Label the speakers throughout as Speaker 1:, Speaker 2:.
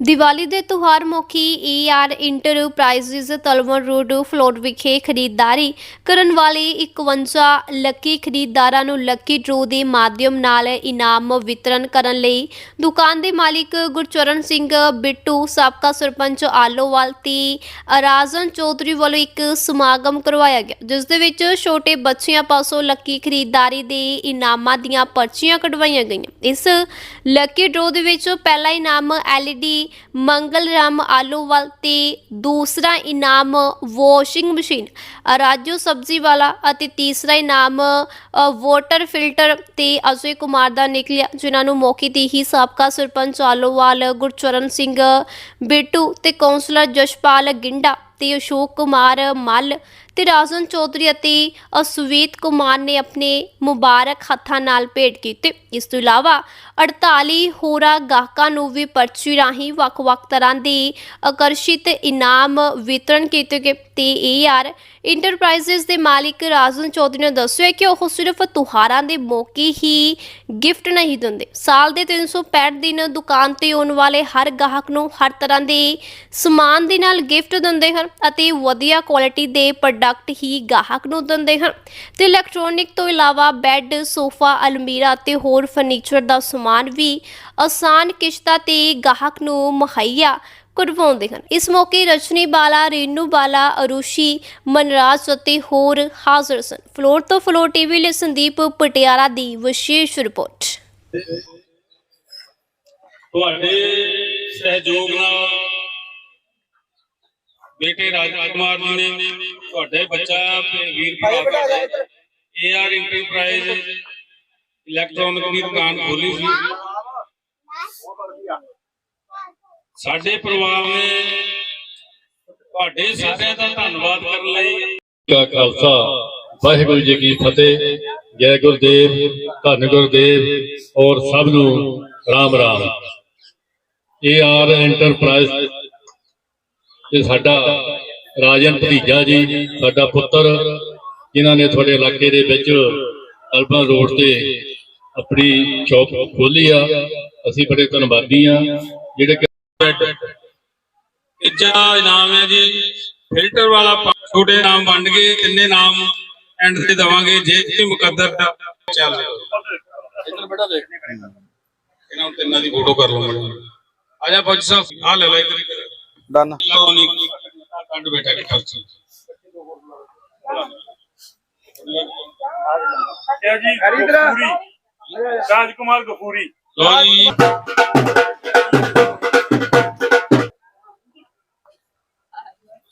Speaker 1: ਦੀਵਾਲੀ ਦੇ ਤਿਉਹਾਰ ਮੌਕੇ AR enterprises Talwan road, floor ਵਿਖੇ ਖਰੀਦਦਾਰੀ ਕਰਨ ਵਾਲੇ 51 ਲੱਕੀ ਖਰੀਦਦਾਰਾਂ ਨੂੰ ਲੱਕੀ ਡਰੋ ਦੇ ਮਾਧਿਅਮ ਨਾਲ ਇਨਾਮ ਵਿਤਰਨ ਕਰਨ ਲਈ ਦੁਕਾਨ ਦੇ ਮਾਲਿਕ ਗੁਰਚਰਨ ਸਿੰਘ ਬਿੱਟੂ, ਸਾਬਕਾ ਸਰਪੰਚ ਆਲੋਵਾਲ ਤੇ ਅਰਾਜਨ ਚੌਧਰੀ ਵੱਲੋਂ ਇੱਕ ਸਮਾਗਮ ਕਰਵਾਇਆ ਗਿਆ, ਜਿਸ ਦੇ ਵਿੱਚ ਛੋਟੇ ਬੱਚਿਆਂ ਪਾਸੋਂ ਲੱਕੀ ਖਰੀਦਦਾਰੀ ਦੇ ਇਨਾਮਾਂ ਦੀਆਂ ਪਰਚੀਆਂ ਕਢਵਾਈਆਂ ਗਈਆਂ। ਇਸ ਲੱਕੀ ਡਰੋ ਦੇ ਵਿੱਚ ਪਹਿਲਾ ਇਨਾਮ LED ਮੰਗਲ ਰਾਮ ਆਲੋਵਾਲ ਤੇ ਦੂਸਰਾ ਇਨਾਮ ਵਾਸ਼ਿੰਗ ਮਸ਼ੀਨ। ਰਾਜੂ ਸਬਜ਼ੀ ਵਾਲਾ ਅਤੇ ਤੀਸਰਾ ਇਨਾਮ ਅ, ਵਾਟਰ ਫਿਲਟਰ ਤੇ ਅਜੇ ਕੁਮਾਰ ਦਾ ਨਿਕਲਿਆ ਜਿਨ੍ਹਾਂ ਨੂੰ ਮੌਕੇ ਤੇ ਹੀ ਸਾਬਕਾ ਸਰਪੰਚ ਆਲੋਵਾਲ ਗੁਰਚਰਨ ਸਿੰਘ ਬਿੱਟੂ ਤੇ ਕੌਂਸਲਰ ਜਸ਼ਪਾਲ ਗਿੰਡਾ ਤੇ ਅਸ਼ੋਕ ਕੁਮਾਰ ਮੱਲ ਤੇ ਰਾਜਨ ਚੌਧਰੀ ਅਤੇ ਅਸਵੀਤ ਕੁਮਾਰ ਨੇ ਆਪਣੇ ਮੁਬਾਰਕ ਹੱਥਾਂ ਨਾਲ ਭੇਟ ਕੀਤੇ। ਇਸ ਤੋਂ ਇਲਾਵਾ 48 ਹੋਰਾਂ ਗਾਹਕਾਂ ਨੂੰ ਵੀ ਪਰਚੀ ਰਾਹੀਂ ਵੱਖ-ਵੱਖ ਤਰ੍ਹਾਂ ਦੇ ਆਕਰਸ਼ਿਤ ਇਨਾਮ ਵਿਤਰਨ ਕੀਤੇ ਗਏ। ਤੇ ਇਹ ਯਾਰ ਇੰਟਰਪ੍ਰਾਈਜ਼ਸ ਦੇ ਮਾਲਿਕ ਰਾਜਨ ਚੌਧਰੀ ਨੇ ਦੱਸਿਆ ਕਿ ਉਹ ਸਿਰਫ ਤਿਉਹਾਰਾਂ ਦੇ ਮੌਕੇ ਹੀ ਗਿਫਟ ਨਹੀਂ ਦਿੰਦੇ। ਸਾਲ ਦੇ 365 ਦਿਨ ਦੁਕਾਨ ਤੇ ਆਉਣ ਵਾਲੇ ਹਰ ਗਾਹਕ ਨੂੰ ਹਰ ਤਰ੍ਹਾਂ ਦੇ ਸਮਾਨ ਦੇ ਨਾਲ ਗਿਫਟ ਦਿੰਦੇ ਹਨ ਅਤੇ ਵਧੀਆ ਕੁਆਲਿਟੀ ਦੇ ਪ੍ਰੋਡਕਟ ਹੀ ਗਾਹਕ ਨੂੰ ਦਿੰਦੇ ਹਨ। ਤੇ ਇਲੈਕਟ੍ਰੋਨਿਕ ਤੋਂ ਇਲਾਵਾ ਬੈੱਡ, ਸੋਫਾ, ਅਲਮੀਰਾ ਅਤੇ ਹੋਰ ਫਰਨੀਚਰ ਦਾ ਸਮਾਨ ਵੀ ਆਸਾਨ ਕਿਸ਼ਤਾਂ ਤੇ ਗਾਹਕ ਨੂੰ ਮੁਹੱਈਆ ਕਰਵਾਉਂਦੇ ਹਨ। ਇਸ ਮੌਕੇ ਰਜਨੀ ਬਾਲਾ, ਰੇਨੂ ਬਾਲਾ, ਅਰੁਸ਼ੀ, ਮਨਰਾਜ ਅਤੇ ਹੋਰ ਹਾਜ਼ਰ ਸਨ। ਫਲੋਰ ਤੋਂ ਫਲੋਰ ਟੀਵੀ ਲਈ ਸੰਦੀਪ ਪਟਿਆਲਾ ਦੀ ਵਿਸ਼ੇਸ਼ ਰਿਪੋਰਟ।
Speaker 2: ਤੁਹਾਡੇ ਸਹਿਯੋਗ ਨਾਲ ਬੇਟੇ ਰਾਜਕੁਮਾਰ ਜੀ ਨੇ ਤੁਹਾਡੇ ਬੱਚਾ ਵੀਰ ਭਰਾ ਏਆਰ ਇੰਟਰਪ੍ਰਾਈਜ਼ ਇਲੈਕਟ੍ਰੋਨਿਕ ਦੀ ਦੁਕਾਨ ਖੋਲੀ ਸੀ। ਸਾਡੇ ਪਰਿਵਾਰ ਨੇ ਤੁਹਾਡੇ ਸਾਰਿਆਂ ਦਾ ਧੰਨਵਾਦ ਕਰਨ ਲਈ
Speaker 3: ਕਾ ਖਾਲਸਾ ਵਾਹਿਗੁਰੂ ਜੀ ਕੀ ਫਤਿਹ। ਜੈ ਗੁਰਦੇਵ ਧੰਨ ਗੁਰਦੇਵ ਔਰ ਸਭ ਨੂੰ ਰਾਮ ਰਾਮ ਇਹ ਆਰ ਐਂਟਰਪ੍ਰਾਈਜ਼ ਇਹ ਸਾਡਾ ਰਾਜਨ ਭਤੀਜਾ ਜੀ ਸਾਡਾ ਪੁੱਤਰ ਜਿਨ੍ਹਾਂ ਨੇ ਤੁਹਾਡੇ ਇਲਾਕੇ ਦੇ ਵਿੱਚ ਅਲਬਾ ਰੋਡ ਤੇ ਆਪਣੀ ਸ਼ੌਪ ਖੋਲੀ ਆ। ਅਸੀਂ ਬੜੇ ਧੰਨਵਾਦੀ ਆ। ਜਿਹੜੇ ਕਿ
Speaker 2: ਤੀਜਾ ਇਨਾਮ ਹੈ ਜੀ। ਫਿਲਟਰ ਵਾਲਾ ਛੋਟੇ ਨਾਮ ਵੰਡ ਕੇ ਕਿੰਨੇ ਨਾਮ ਐਂਡ ਤੇ ਦਵਾਂਗੇ ਜੇ ਜੀ ਮੁਕੱਦਰ ਦਾ ਚੱਲ ਇੱਧਰ ਬੇਟਾ ਦੇਖ। ਇਹਨਾਂ ਨੂੰ ਤਿੰਨਾਂ ਦੀ ਫੋਟੋ ਕਰ ਲਓ ਮੈਡਮ ਆ ਜਾ ਫੌਜੀ ਸਾਹਿਬ ਆ ਲੈ ਲੈ ਇੱਧਰ ਇੱਧਰ
Speaker 4: ਡਨ
Speaker 2: ਲਾਓ ਨਹੀਂ ਕੱਢ ਬੇਟਾ ਕੇ ਖਰਚ
Speaker 5: ਇਹ ਜੀ ਗਫੂਰੀ ਰਾਜਕੁਮਾਰ ਗਫੂਰੀ
Speaker 2: ਲਓ ਜੀ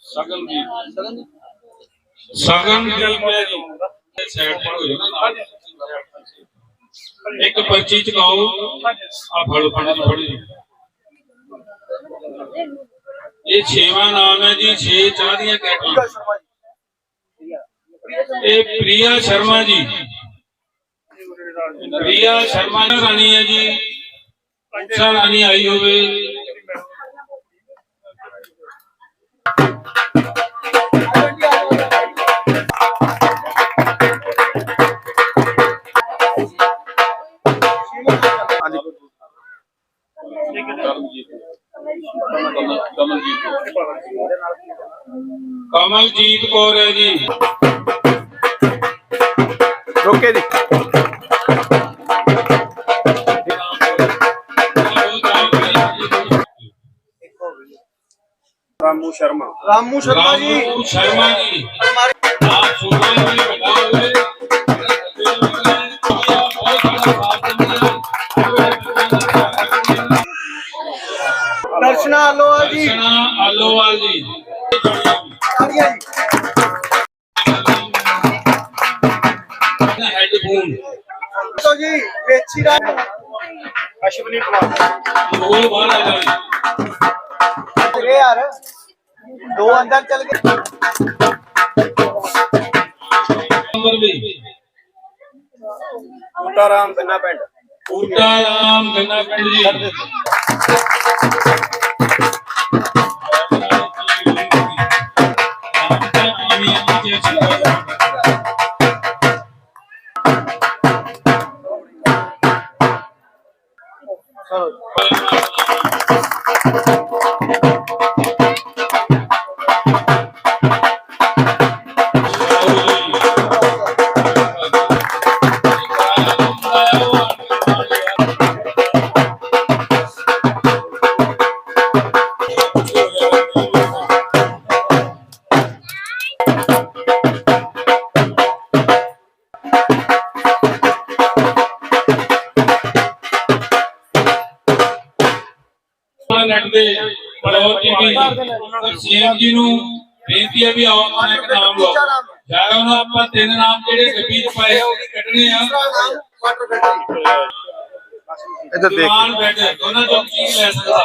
Speaker 2: ਸਗਨ ਜੀ ਸਗਨ ਜੀ ਮੈਂ ਜੀ ਸਾਈਡ ਤੇ ਹੋ ਜਾਓ ਇੱਕ ਪਰਚੀ ਚਕਾਓ ਆ ਫੜੋ ਫੜੋ ਜੀ ਫੜੋ ਜੀ ਇਹ ਛੇਵਾਂ ਨਾਮ ਹੈ ਜੀ, ਛੇ ਚਾਹ ਦੀਆਂ ਕੈਟਲਾਂ ਇਹ ਪ੍ਰਿਆ ਸ਼ਰਮਾ ਜੀ। ਪ੍ਰਿਆ ਸ਼ਰਮਾ ਰਾਣੀ ਹੈ ਜੀ। ਅੱਛਾ ਰਾਣੀ ਆਈ ਹੋਵੇ।
Speaker 4: ਹਾਂਜੀ।
Speaker 2: ਕਮਲਜੀਤ ਕੌਰ ਹੈ ਜੀ।
Speaker 4: ਰੋਕੇ ਜੀ।
Speaker 5: ਰਾਮੂ ਸ਼ਰਮਾ।
Speaker 4: ਰਾਮੂ ਸ਼ਰਮਾ ਜੀ।
Speaker 2: ਰਾਮੂ ਸ਼ਰਮਾ ਜੀ। ਆਪ ਸੁਣੋ ਜੀ।
Speaker 4: ਦਰਸ਼ਨਾ
Speaker 2: ਆਲੋਵਾਲ ਜੀ।
Speaker 4: ਸਾਰੀਆਂ ਜੀ
Speaker 2: ਹੈਡਫੋਨ।
Speaker 4: ਤੋ ਜੀ ਵੇਚੀ ਦਾ। ਅਸ਼ਵਨੀ ਕੁਮਾਰ।
Speaker 2: ਉਹ ਬਾਹਰ ਆ ਜਾਓ
Speaker 4: ਇਹ ਯਾਰ। ਦੋ ਅੰਦਰ ਚਲ ਗਏ।
Speaker 2: ਨੰਬਰ ਵੀ।
Speaker 4: ਬੂਟਾ ਰਾਮ ਗੰਨਾ ਪਿੰਡ।
Speaker 2: ਬੂਟਾ ਰਾਮ ਗੰਨਾ ਪਿੰਡ ਜੀ।
Speaker 4: ਚਲੋ
Speaker 2: ਨੈਟ ਦੇ ਬਲੌਰ ਟੀਵੀ ਸੀਐਮ ਜੀ ਨੂੰ ਬੇਨਤੀ ਹੈ ਵੀ ਆਓ ਆਪਣਾ ਇੱਕ ਨਾਮ ਲਓ। ਜਾਂ ਹੁਣ ਆਪਾਂ ਤਿੰਨ ਨਾਮ ਜਿਹੜੇ ਗੱਡੀ 'ਚ ਪਏ ਵੀ ਕੱਢਣੇ ਆ।
Speaker 4: ਇੱਧਰ ਦੇਖ।
Speaker 2: ਬੈਠ ਦੋਨਾਂ ਚੋਂ ਕੀ ਲੈ ਸਕਦਾ?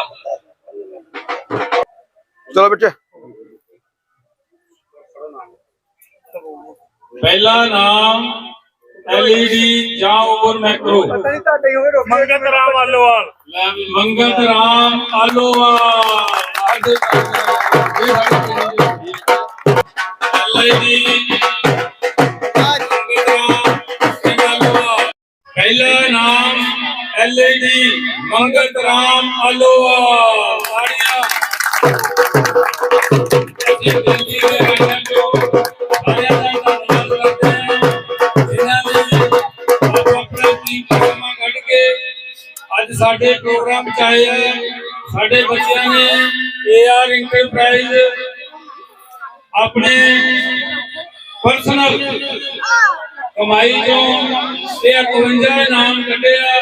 Speaker 4: ਚਲੋ ਬੱਚੇ।
Speaker 2: ਪਹਿਲਾ ਨਾਮ ਐਲਈਡੀ ਜਾਂ ਓਵਰ ਮੈਕਰੋ
Speaker 4: ਤੁਹਾਡੇ ਰੋਕ
Speaker 5: ਮੰਗਤ ਰਾਮ ਆਲੋਵਾਲ।
Speaker 2: ਲੈ ਵੀ ਮੰਗਤ ਰਾਮ ਆਲੋਵਾਲ। ਐਲਈਡੀ ਪਹਿਲਾ ਨਾਮ ਐਲਈਡੀ ਮੰਗਤ ਰਾਮ ਆਲੋਵਾਲ। ਸਾਡੇ ਪ੍ਰੋਗਰਾਮ ਚ ਆਏ ਆ, ਸਾਡੇ ਬੱਚਿਆਂ ਨੇ ਏਆਰ ਇੰਟਰਪ੍ਰਾਈਜ਼ ਆਪਣੇ ਪਰਸਨਲ ਕਮਾਈ ਚੋਂ ਇਹ 51 ਇਨਾਮ ਕੱਢਿਆ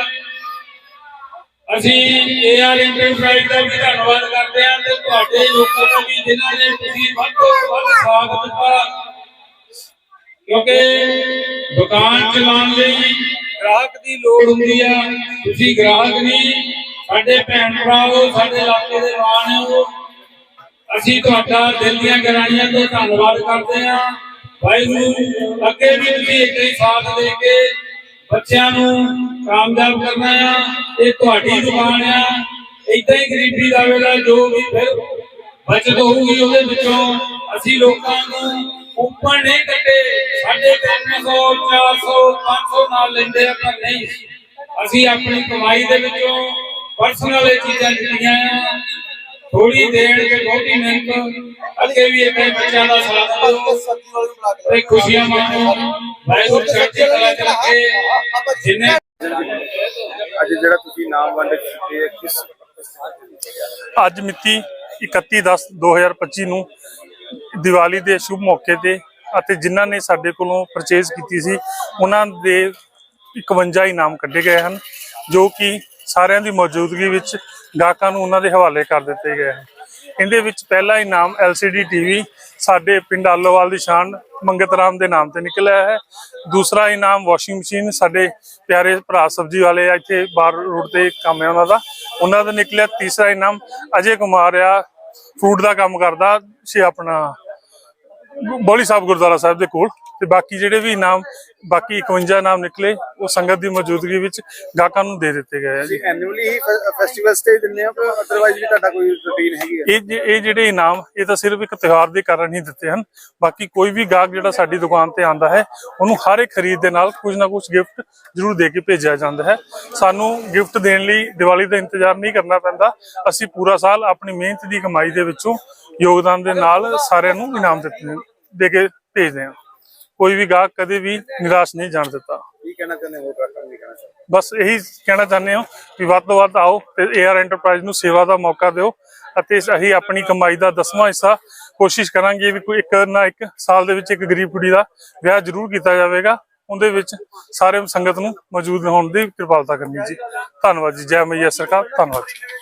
Speaker 2: ਅਸੀਂ ਏਆਰ ਇੰਟਰਪ੍ਰਾਈਜ਼ ਦਾ ਵੀ ਧੰਨਵਾਦ ਕਰਦੇ ਹਾਂ ਤੇ ਤੁਹਾਡੇ ਲੋਕਾਂ ਨੂੰ ਵੀ, ਜਿਨ੍ਹਾਂ ਨੇ ਤੁਸੀਂ ਵੱਧ ਤੋਂ ਵੱਧ ਸਾਥ ਦਿੱਤਾ। ਕਿਉਂਕਿ ਦੁਕਾਨ ਚਲਾਉਣ ਲਈ ਗ੍ਰਾਹਕ ਦੀ ਲੋੜ ਹੁੰਦੀ ਆ। ਤੁਸੀਂ ਗ੍ਰਾਹਕ ਨਹੀਂ ਸਾਡੇ ਭੈਣ ਭਰਾ ਹੋ ਸਾਡੇ ਇਲਾਕੇ ਦੇ ਮਾਣ ਹੋ। ਅਸੀਂ ਤੁਹਾਡਾ ਦਿਲ ਦੀਆਂ ਗਹਿਰਾਈਆਂ ਤੋਂ ਧੰਨਵਾਦ ਕਰਦੇ ਹਾਂ। ਵਾਹਿਗੁਰੂ, ਅੱਗੇ ਵੀ ਤੁਸੀਂ ਇਦਾਂ ਹੀ ਸਾਥ ਦੇ ਕੇ ਬੱਚਿਆਂ ਨੂੰ ਕਾਮਯਾਬ ਕਰਨਾ ਆ। ਇਹ ਤੁਹਾਡੀ ਦੁਕਾਨ ਆ। ਇਦਾਂ ਹੀ ਗਰੀਬੀ ਦਾ ਵੇਲਾ ਜੋ ਵੀ ਫਿਰ ਬਚਤ ਹੋਊਗੀ ਉਹਦੇ ਵਿੱਚੋਂ ਅਸੀਂ ਲੋਕਾਂ ਨੂੰ ਉੱਪਰ ਨਹੀਂ ਕੱਟੇ। ਸਾਡੇ 300 400 500 ਨਾਲ ਲੈਂਦੇ ਆ ਪਰ ਨਹੀਂ। ਅਸੀਂ ਆਪਣੀ ਕਮਾਈ ਦੇ ਵਿੱਚੋਂ ਪਰਸਨਲ ਇਹ ਚੀਜ਼ਾਂ ਦਿੱਤੀਆਂ ਆ। ਥੋੜੀ ਦੇਰ ਤੇ ਬਹੁਤੀ ਮਿਹਨਤ ਅੱਗੇ ਵੀ ਇਹ ਬੱਚਿਆਂ ਦਾ ਸਾਥ ਦਿਓ। ਤੇ ਖੁਸ਼ੀਆਂ ਮਾਣੋ। ਵਾਹਿਗੁਰੂ ਚੜ੍ਹਦੀ ਕਲਾ ਚ ਰੱਖੇ। ਜਿਨੇ
Speaker 4: ਅੱਜ ਜਿਹੜਾ ਤੁਸੀਂ ਨਾਮ ਵੰਡ ਚੁੱਕੇ ਕਿਸ
Speaker 5: ਅੱਜ ਮਿਤੀ 31/10/2025 ਨੂੰ ਦੀਵਾਲੀ ਦੇ ਸ਼ੁਭ ਮੌਕੇ ਤੇ ਅਤੇ ਜਿਨ੍ਹਾਂ ਨੇ ਸਾਡੇ ਕੋਲੋਂ ਪਰਚੇਜ਼ ਕੀਤੀ ਸੀ, ਉਹਨਾਂ ਦੇ 51 ਇਨਾਮ ਕੱਢੇ ਗਏ ਹਨ, ਜੋ ਕਿ ਸਾਰਿਆਂ ਦੀ ਮੌਜੂਦਗੀ ਵਿੱਚ ਗਾਹਕਾਂ ਨੂੰ ਉਹਨਾਂ ਦੇ ਹਵਾਲੇ ਕਰ ਦਿੱਤੇ ਗਏ ਹਨ। ਇਹਦੇ ਵਿੱਚ ਪਹਿਲਾ ਇਨਾਮ LCD ਟੀਵੀ ਸਾਡੇ ਪਿੰਡ ਆਲੋਵਾਲ ਦੀ ਸ਼ਾਨ ਮੰਗਤ ਰਾਮ ਦੇ ਨਾਮ ਤੇ ਨਿਕਲਿਆ ਹੈ। ਦੂਸਰਾ ਇਨਾਮ ਵਾਸ਼ਿੰਗ ਮਸ਼ੀਨ ਸਾਡੇ ਪਿਆਰੇ ਭਰਾ ਸਬਜ਼ੀ ਵਾਲੇ ਆ, ਇੱਥੇ ਬਾਰ ਰੋਡ ਤੇ ਕੰਮ ਹੈ ਉਹਨਾਂ ਦਾ। ਉਹਨਾਂ ਦਾ ਨਿਕਲਿਆ ਤੀਸਰਾ ਇਨਾਮ ਅਜੇ ਕੁਮਾਰ ਆ ਫੂਡ ਦਾ ਕੰਮ ਕਰਦਾ ਸੀ ਆਪਣਾ ਬੋਲੀ ਸਾਹਿਬ ਗੁਰਦੁਆਰਾ ਸਾਹਿਬ ਦੇ ਕੋਲ ਤੇ ਬਾਕੀ ਜਿਹੜੇ ਵੀ ਇਨਾਮ ਬਾਕੀ 51 ਇਨਾਮ ਨਿਕਲੇ ਉਹ ਸੰਗਤ ਦੀ ਮੌਜੂਦਗੀ ਵਿੱਚ ਗਾਹਕਾਂ ਨੂੰ ਦੇ ਦਿੱਤੇ ਗਏ ਆ ਜੀ।
Speaker 4: ਐਨੂਅਲੀ ਹੀ ਫੈਸਟੀਵਲ ਸਟੇ ਦਿੰਦੇ ਆ ਪਰ ਅਦਰਵਾਈਜ਼ ਵੀ ਤੁਹਾਡਾ ਕੋਈ ਰੁਟੀਨ ਹੈਗੀ ਹੈ
Speaker 5: ਇਹ ਜੇ- ਇਹ ਜਿਹੜੇ ਇਨਾਮ ਇਹ ਤਾਂ ਸਿਰਫ ਇੱਕ ਤਿਉਹਾਰ ਦੇ ਕਾਰਨ ਹੀ ਦਿੱਤੇ ਹਨ। ਬਾਕੀ ਕੋਈ ਵੀ ਗਾਹਕ ਜਿਹੜਾ ਸਾਡੀ ਦੁਕਾਨ ਤੇ ਆਂਦਾ ਹੈ ਉਹਨੂੰ ਹਰ ਇੱਕ ਖਰੀਦ ਦੇ ਨਾਲ ਕੁਝ ਨਾ ਕੁਝ ਗਿਫਟ ਜ਼ਰੂਰ ਦੇ ਕੇ ਭੇਜਿਆ ਜਾਂਦਾ ਹੈ। ਸਾਨੂੰ ਗਿਫਟ ਦੇਣ ਲਈ ਦੀਵਾਲੀ ਦਾ ਇੰਤਜ਼ਾਰ ਨਹੀਂ ਕਰਨਾ ਪੈਂਦਾ। ਅਸੀਂ ਪੂਰਾ ਸਾਲ ਆਪਣੀ ਮਿਹਨਤ ਦੀ ਕਮਾਈ ਦੇ ਵਿੱਚੋਂ ਯੋਗਦਾਨ ਦੇ ਨਾਲ ਸਾਰਿਆਂ ਨੂੰ ਇਨਾਮ ਦਿੱਤੇ ਦੇ ਕੇ ਭੇਜਦੇ ਹਾਂ। ਕੋਈ ਵੀ ਗਾਹਕ ਕਦੇ ਵੀ ਨਿਰਾਸ਼ ਨਹੀਂ ਜਾਣ ਦਿੱਤਾ।
Speaker 4: ਕੀ ਕਹਿਣਾ ਚਾਹੁੰਦੇ ਹੋ? ਗਾਹਕਾਂ ਨੂੰ ਕਹਿਣਾ ਚਾਹੁੰਦੇ
Speaker 5: ਬਸ ਇਹੀ ਕਹਿਣਾ ਚਾਹੁੰਦੇ ਹਾਂ ਕਿ ਵੱਧ ਤੋਂ ਵੱਧ ਆਓ ਤੇ ਏਆਰ ਐਂਟਰਪ੍ਰਾਈਜ਼ ਨੂੰ ਸੇਵਾ ਦਾ ਮੌਕਾ ਦਿਓ ਅਤੇ ਅਸੀਂ ਆਪਣੀ ਕਮਾਈ ਦਾ ਦਸਵਾਂ ਹਿੱਸਾ ਕੋਸ਼ਿਸ਼ ਕਰਾਂਗੇ ਵੀ ਕੋਈ ਇੱਕ ਨਾ ਇੱਕ ਸਾਲ ਦੇ ਵਿੱਚ ਇੱਕ ਗਰੀਬ ਕੁੜੀ ਦਾ ਵਿਆਹ ਜ਼ਰੂਰ ਕੀਤਾ ਜਾਵੇਗਾ। ਉਹਦੇ ਵਿੱਚ ਸਾਰੇ ਸੰਗਤ ਨੂੰ ਮੌਜੂਦ ਹੋਣ ਦੀ ਕਿਰਪਾਲਤਾ ਕਰਨੀ ਜੀ। ਧੰਨਵਾਦ ਜੀ। ਜੈ ਮਈਆ ਸਰਕਾਰ। ਧੰਨਵਾਦ ਜੀ।